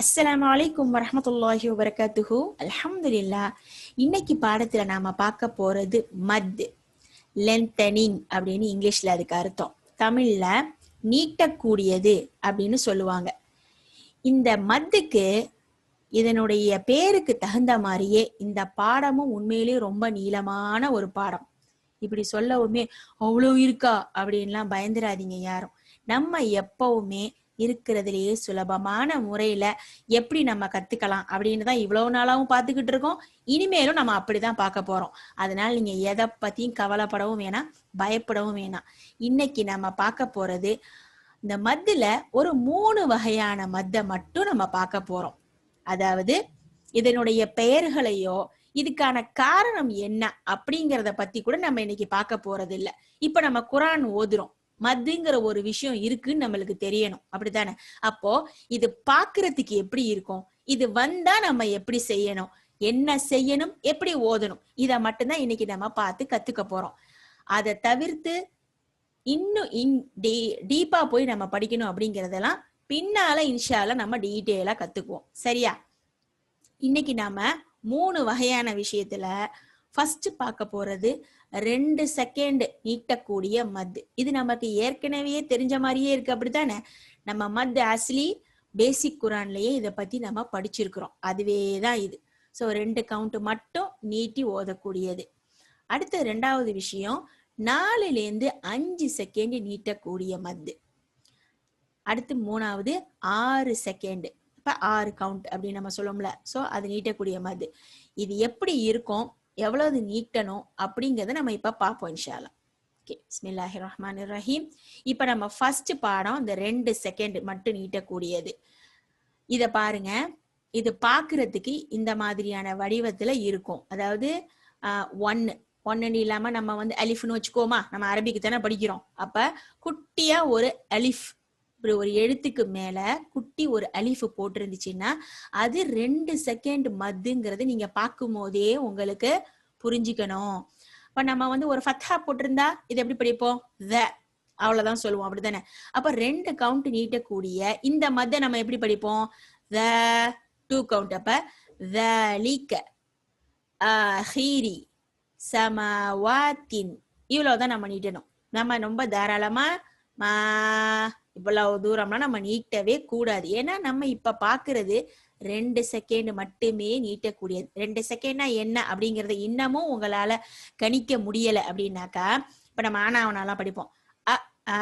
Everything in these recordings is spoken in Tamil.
அஸ்லாம் வலைக்கும் வரமத்துல்லாஹி வபரகாத்துஹு அலமதுல்லா இன்னைக்கு பாடத்துல நாம பார்க்க போறது மத் லென்தனிங் அப்படின்னு இங்கிலீஷ்ல அதுக்கு அர்த்தம். தமிழ்ல நீட்டக்கூடியது அப்படின்னு சொல்லுவாங்க. இந்த மத்துக்கு இதனுடைய பேருக்கு தகுந்த மாதிரியே இந்த பாடமும் உண்மையிலேயே ரொம்ப நீளமான ஒரு பாடம். இப்படி சொல்லவுமே அவ்வளோ இருக்கா? அப்படின்லாம் பயந்துராதீங்க யாரும். நம்ம எப்பவுமே இருக்கிறதுலயே சுலபமான முறையில எப்படி நம்ம கத்துக்கலாம் அப்படின்னு தான் இவ்வளவு நாளாவும் பார்த்துக்கிட்டு இருக்கோம். இனிமேலும் நம்ம அப்படிதான் பார்க்க போறோம். அதனால நீங்க எதை பத்தியும் கவலைப்படவும் வேணாம் பயப்படவும் வேணாம். இன்னைக்கு நம்ம பார்க்க போறது இந்த மத்துல ஒரு மூணு வகையான மத்தை மட்டும் நம்ம பார்க்க போறோம். அதாவது இதனுடைய பெயர்களையோ இதுக்கான காரணம் என்ன அப்படிங்கறத பத்தி கூட நம்ம இன்னைக்கு பார்க்க போறது இல்ல இப்ப நம்ம குரான் ஓதுறோம். மதுங்கிற ஒரு விஷயம் இருக்குன்னு நம்மளுக்கு தெரியணும். அப்படித்தானே? அப்போ இது பாக்குறதுக்கு எப்படி இருக்கும்? இது வந்தா நம்ம எப்படி செய்யணும்? என்ன செய்யணும்? எப்படி ஓதணும்? இத மட்டும்தான் இன்னைக்கு நம்ம பார்த்து கத்துக்க போறோம். அதை தவிர்த்து இன்னும் இன் டீப்பா போய் நம்ம படிக்கணும் அப்படிங்கறதெல்லாம் பின்னால இன்ஷால நம்ம டீட்டெயிலா கத்துக்குவோம். சரியா? இன்னைக்கு நாம மூணு வகையான விஷயத்துல ஃபர்ஸ்ட் பார்க்க போறது ரெண்டு செகண்ட் நீட்டக்கூடிய மத் இது நமக்கு ஏற்கனவே தெரிஞ்ச மாதிரியே இருக்கு. அப்படித்தானே? நம்ம மத் ஆஸ்லி பேசிக் குரான்லயே இதை பத்தி நம்ம படிச்சிருக்கிறோம். அதுவே தான் இது. ஸோ ரெண்டு கவுண்ட் மட்டும் நீட்டி ஓதக்கூடியது. அடுத்த ரெண்டாவது விஷயம் நாலுலேருந்து அஞ்சு செகண்ட் நீட்டக்கூடிய மத்து அடுத்து மூணாவது ஆறு செகண்ட் இப்போ ஆறு கவுண்ட் அப்படின்னு நம்ம சொல்லோம்ல. ஸோ அது நீட்டக்கூடிய மது இது எப்படி இருக்கும்? எவ்வளவு நீட்டணும் அப்படிங்கிறத நம்ம இப்போ பார்ப்போம் இன்ஷாலா ஓகே பிஸ்மில்லாஹி ரஹ்மான் ரஹீம் இப்போ நம்ம ஃபர்ஸ்ட் பாடம் இந்த ரெண்டு செகண்ட் மட்டும் நீட்டக்கூடியது. இதை பாருங்க. இது பார்க்கறதுக்கு இந்த மாதிரியான வடிவத்துல இருக்கும். அதாவது ஒன்னு ஒன்னு இல்லாம நம்ம வந்து அலிஃப்னு வச்சுக்கோமா? நம்ம அரபிக்கு தானே படிக்கிறோம். அப்ப குட்டியா ஒரு அலிஃப் இப்படி ஒரு எழுத்துக்கு மேல குட்டி ஒரு அலிஃப் போட்டிருந்துச்சுன்னா அது ரெண்டு செகண்ட் மதுங்கிறது நீங்க பார்க்கும் போதே உங்களுக்கு புரிஞ்சுக்கணும். இப்ப நம்ம வந்து ஒரு ஃபத்ஹா போட்டிருந்தா இது எப்படி படிப்போம்? த. அவ்வளவுதான் சொல்லுவோம் அப்படிதானே அப்ப ரெண்டு கவுண்ட் நீட்டக்கூடிய இந்த மத்த நம்ம எப்படி படிப்போம்? த டூ கவுண்ட் அப்ப த லீக்க ஹீரி சமவாத்தின் இவ்வளவுதான் நம்ம நீட்டணும். நம்ம ரொம்ப தாராளமா மா இவ்வளவு தூரம்லாம் நம்ம நீட்டவே கூடாது. ஏன்னா நம்ம இப்ப பாக்குறது ரெண்டு செகண்ட் மட்டுமே நீட்டக்கூடியது. ரெண்டு செகண்ட்னா என்ன அப்படிங்கறத இன்னமும் உங்களால கணிக்க முடியல அப்படின்னாக்கா இப்ப நம்ம ஆனாவனாலாம் படிப்போம். அ ஆ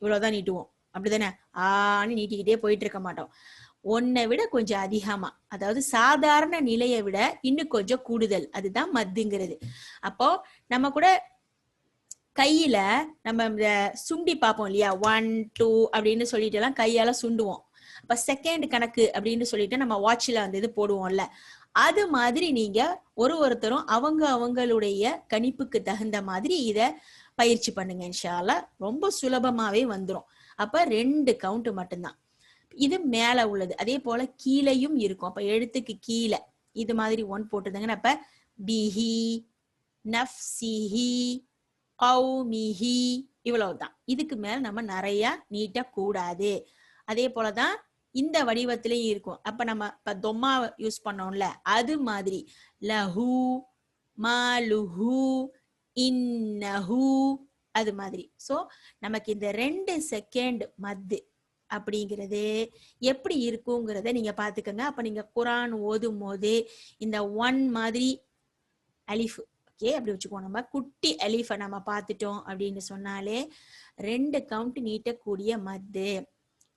இவ்வளவுதான் நீட்டுவோம். அப்படிதானே? ஆன்னு நீட்டிக்கிட்டே போயிட்டு இருக்க மாட்டோம். ஒன்னை விட கொஞ்சம் அதிகமா அதாவது சாதாரண நிலையை விட இன்னும் கொஞ்சம் கூடுதல். அதுதான் மத்துங்கிறது. அப்போ நம்ம கூட கையில நம்ம இந்த சுண்டி பார்ப்போம் இல்லையா? ஒன் டூ அப்படின்னு சொல்லிட்டு எல்லாம் கையால சுண்டுவோம். அப்ப செகண்ட் கணக்கு அப்படின்னு சொல்லிட்டு நம்ம வாட்ச்ல அந்த இது போடுவோம்ல. அது மாதிரி நீங்க ஒரு ஒருத்தரும் அவங்க அவங்களுடைய கணிப்புக்கு தகுந்த மாதிரி இத பயிற்சி பண்ணுங்க இன்ஷால ரொம்ப சுலபமாவே வந்துடும் அப்ப ரெண்டு கவுண்ட் மட்டும்தான். இது மேல உள்ளது. அதே போல கீழையும் இருக்கும். அப்ப எழுத்துக்கு கீழே. இது மாதிரி ஒன் போட்டுருந்தாங்கன்னா அப்ப பிஹி நஃப்சிஹி கௌமிஹி இவ்வளவுதான். இதுக்கு மேல நம்ம நிறைய நீட்ட கூடாது. அதே போலதான் இந்த வடிவத்திலையும் இருக்கும். அப்ப நம்ம இப்ப தொம்மா யூஸ் பண்ணோம்ல அது மாதிரி. லஹு மாலுஹு இன்னஹு அது மாதிரி. சோ நமக்கு இந்த ரெண்டு செகண்ட் மத்து அப்படிங்கிறது எப்படி இருக்குங்கிறத நீங்க பாத்துக்கோங்க அப்ப நீங்க குரான் ஓதும் போது இந்த ஒன் மாதிரி அலிஃபு ஓகே அப்படி வச்சுக்கோ நம்ம குட்டி அலிஃபை நம்ம பார்த்துட்டோம் அப்படின்னு சொன்னாலே ரெண்டு கவுண்ட் நீட்டக்கூடிய மத்து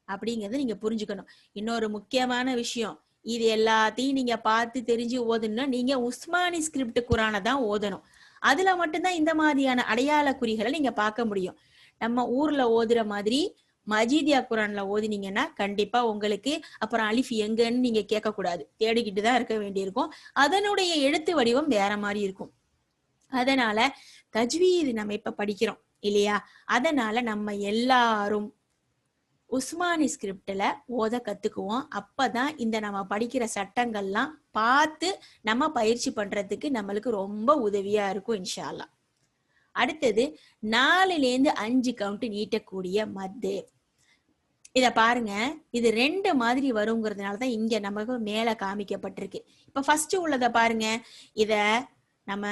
அப்படிங்கறத நீங்க புரிஞ்சுக்கணும். இன்னொரு முக்கியமான விஷயம் இது எல்லாத்தையும் நீங்க பார்த்து தெரிஞ்சு ஓதணும்னா நீங்க உஸ்மானி ஸ்கிரிப்ட் குரானை தான் ஓதணும். அதுல மட்டும்தான் இந்த மாதிரியான அடையாள குறிகளை நீங்க பார்க்க முடியும். நம்ம ஊர்ல ஓதுற மாதிரி மஜீதியா குரான்ல ஓதினீங்கன்னா கண்டிப்பா உங்களுக்கு அப்புறம் அலிஃப் எங்கன்னு நீங்க கேட்க கூடாது தேடிக்கிட்டு தான் இருக்க வேண்டியிருக்கும். அதனுடைய எழுத்து வடிவம் வேற மாதிரி இருக்கும். அதனால தஜ்வீது நம்ம இப்ப படிக்கிறோம் இல்லையா? அதனால நம்ம எல்லாரும் உஸ்மானி ஸ்கிரிப்டில் ஓத கத்துக்குவோம். அப்பதான் இந்த நம்ம படிக்கிற சட்டங்கள்லாம் பார்த்து நம்ம பயிற்சி பண்றதுக்கு நம்மளுக்கு ரொம்ப உதவியா இருக்கும் இன்ஷால்லா அடுத்தது நாலுலேருந்து அஞ்சு கவுண்ட் நீட்டக்கூடிய மத்து. இத பாருங்க இது ரெண்டு மாதிரி வருங்கிறதுனால தான் இங்க நமக்கு மேல காமிக்கப்பட்டிருக்கு. இப்ப ஃபர்ஸ்ட் உள்ளத பாருங்க இத நம்ம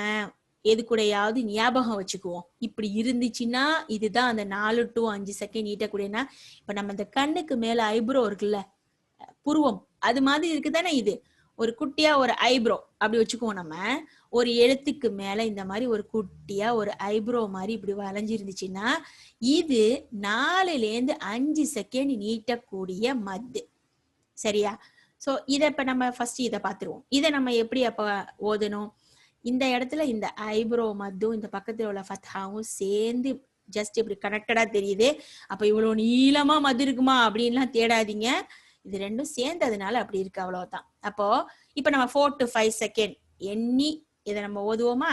எது கூடயாவது ஞாபகம் வச்சுக்குவோம். இப்படி இருந்துச்சுன்னா இதுதான் அந்த நாலு டு அஞ்சு செகண்ட் நீட்டக்கூடியனா இப்ப நம்ம இந்த கண்ணுக்கு மேல ஐப்ரோ இருக்குல்ல புருவம் அது மாதிரி இருக்குதானே இது? ஒரு குட்டியா ஒரு ஐப்ரோ அப்படி வச்சுக்குவோம் நம்ம. ஒரு எழுத்துக்கு மேல இந்த மாதிரி ஒரு குட்டியா ஒரு ஐப்ரோ மாதிரி இப்படி வளைஞ்சிருந்துச்சுன்னா இது நாலுல இருந்து அஞ்சு செகண்ட் நீட்டக்கூடிய மத்து. சரியா? சோ இத இப்ப நம்ம ஃபர்ஸ்ட் இதை பாத்துருவோம் இதை நம்ம எப்படி அப்ப ஓதணும்? இந்த இடத்துல இந்த ஐப்ரோ மத்தும் இந்த பக்கத்துல உள்ள ஃபத்ஹாவும் சேர்ந்து ஜஸ்ட் இப்படி கனெக்டடா தெரியுது. அப்ப இவ்வளவு நீளமா மது இருக்குமா அப்படின்லாம் தேடாதீங்க. இது ரெண்டும் சேர்ந்ததுனால அப்படி இருக்கு அவ்வளவுதான். அப்போ இப்ப நம்ம ஃபோர் டு ஃபைவ் செகண்ட் எண்ணி இதை நம்ம ஓதுவோமா?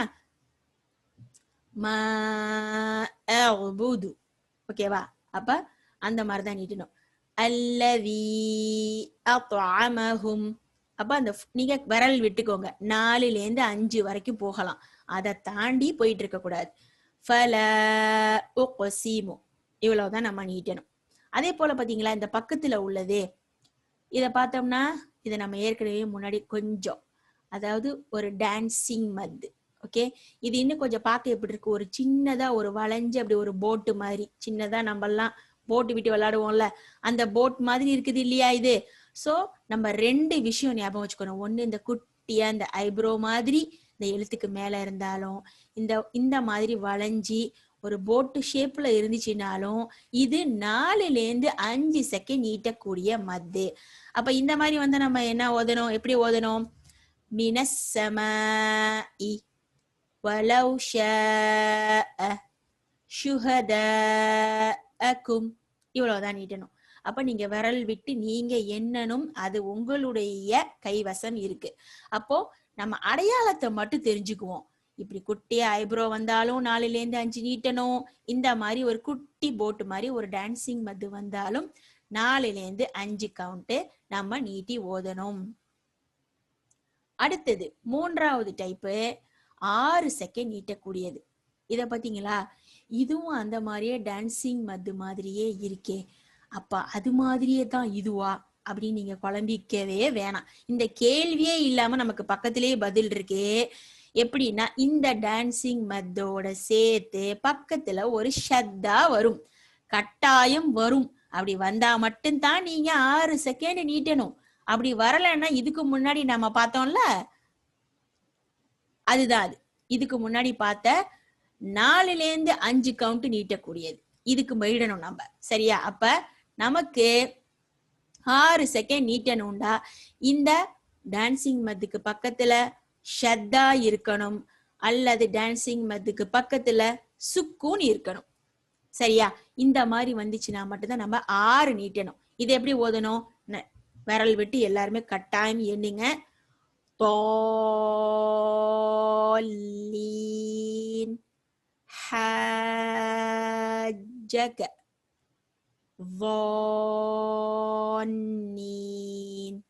மஅபுது ஓகேவா அப்ப அந்த மாதிரிதான் நீட்டணும். அல்லவி அத்அமஹும் அப்ப அந்த நீங்க விரல் விட்டுக்கோங்க. நாலுல இருந்து அஞ்சு வரைக்கும் போகலாம். அதை தாண்டி போயிட்டு இருக்க கூடாது. ஃபல சீமோ இவ்வளவுதான் நம்ம நீட்டணும். அதே போல பாத்தீங்களா இந்த பக்கத்துல உள்ளது இதை பார்த்தோம்னா இதை நம்ம ஏற்கனவே முன்னாடி கொஞ்சம் அதாவது ஒரு டான்சிங் மத்து ஓகே இது இன்னும் கொஞ்சம் பார்க்க எப்படி இருக்கு? ஒரு சின்னதா ஒரு வளைஞ்சு அப்படி ஒரு போட்டு மாதிரி சின்னதா நம்ம எல்லாம் போட்டு விட்டு விளையாடுவோம்ல அந்த போட் மாதிரி இருக்குது இல்லையா இது? ஸோ நம்ம ரெண்டு விஷயம் ஞாபகம் வச்சுக்கணும். ஒன்று இந்த குட்டியா இந்த ஐப்ரோ மாதிரி இந்த எழுத்துக்கு மேலே இருந்தாலும் இந்த இந்த மாதிரி வளைஞ்சி ஒரு போட்டு ஷேப்ல இருந்துச்சுனாலும் இது நாலுலேருந்து அஞ்சு செகண்ட் நீட்டக்கூடிய மத்து. அப்ப இந்த மாதிரி வந்து நம்ம என்ன ஓதணும்? எப்படி ஓதணும்? மினஸ்ஸமாஇ வலௌ ஷாஅ ஷுஹதாஅக்கும் இவ்வளவுதான் நீட்டணும். அப்ப நீங்க விரல் விட்டு நீங்க என்னனும் அது உங்களுடைய கைவசம் இருக்கு. அப்போ நம்ம அடையாளத்தை மட்டும் தெரிஞ்சுக்குவோம். இப்படி குட்டியா ஐப்ரோ வந்தாலும் நாலுல இருந்து அஞ்சு நீட்டணும். இந்த மாதிரி ஒரு குட்டி போட்டு மாதிரி ஒரு டான்சிங் மது வந்தாலும் நாலுல இருந்து அஞ்சு கவுண்ட் நம்ம நீட்டி ஓதணும். அடுத்தது மூன்றாவது டைப்பு ஆறு செகண்ட் நீட்டக்கூடியது. இத பாத்தீங்களா இதுவும் அந்த மாதிரியே டான்சிங் மது மாதிரியே இருக்கே. அப்ப அது மாதிரியே தான் இதுவா அப்படின்னு நீங்க குழம்பிக்கவே வேணாம். இந்த கேள்வியே இல்லாம நமக்கு பக்கத்திலேயே பதில் இருக்கே. எப்படின்னா இந்த டான்சிங் மெத்தோட சேர்த்து பக்கத்துல ஒரு ஷத்தா வரும். கட்டாயம் வரும். அப்படி வந்தா மட்டும்தான் நீங்க ஆறு செகண்ட் நீட்டணும். அப்படி வரலைன்னா இதுக்கு முன்னாடி நம்ம பார்த்தோம்ல? அதுதான் அது. இதுக்கு முன்னாடி பார்த்த நாலுல இருந்து அஞ்சு கவுண்ட் நீட்டக்கூடியது. இதுக்கு போயிடணும் நம்ம. சரியா? அப்ப நமக்கு ஆறு செகண்ட் நீட்டணும்டா. இந்த டான்சிங் மத்துக்கு பக்கத்துல ஷத்தா இருக்கணும். அல்லது டான்சிங் மத்துக்கு பக்கத்துல சுக்கூன் இருக்கணும். சரியா? இந்த மாதிரி வந்துச்சுன்னா மட்டும்தான் நம்ம ஆறு நீட்டணும். இது எப்படி ஓதணும்? விரல் விட்டு எல்லாருமே கட்டாயம் எண்ணுங்க. தோல்லீன் ஹஜக வான்னீன்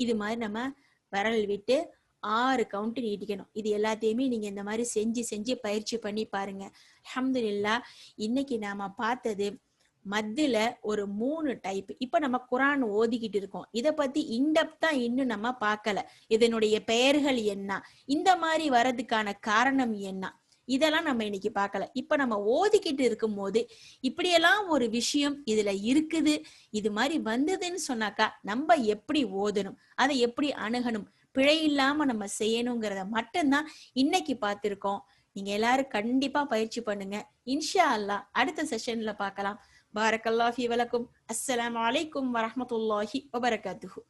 இது மாதிரி நம்ம விரல் விட்டு ஆறு கவுண்ட் நீட்டிக்கணும். இது எல்லாத்தையுமே நீங்க இந்த மாதிரி செஞ்சு செஞ்சு பயிற்சி பண்ணி பாருங்க. அஹமதுல்லா இன்னைக்கு நாம பார்த்தது மத்தியில ஒரு மூணு டைப் இப்ப நம்ம குரான் ஓதிக்கிட்டு இருக்கோம். இத பத்தி இன்டப்தா இன்னும் நம்ம பார்க்கல. இதனுடைய பெயர்கள் என்ன? இந்த மாதிரி வர்றதுக்கான காரணம் என்ன? இதெல்லாம் நம்ம இன்னைக்கு பார்க்கல. இப்ப நம்ம ஓதிக்கிட்டு இருக்கும் போது இப்படியெல்லாம் ஒரு விஷயம் இதுல இருக்குது. இது மாதிரி வந்ததுன்னு சொன்னாக்கா நம்ம எப்படி ஓதணும்? அதை எப்படி அணுகணும்? பிழை இல்லாம நம்ம செய்யணுங்கிறத மட்டும்தான் இன்னைக்கு பார்த்திருக்கோம். நீங்க எல்லாரும் கண்டிப்பா பயிற்சி பண்ணுங்க. இன்ஷா அல்லாஹ் அடுத்த செஷன்ல பார்க்கலாம். பாரக்கல்லா ஃபி வலக்கும். அஸ்ஸலாம் அலைக்கும் வரமத்துல்லாஹி வபரகாத்துஹு.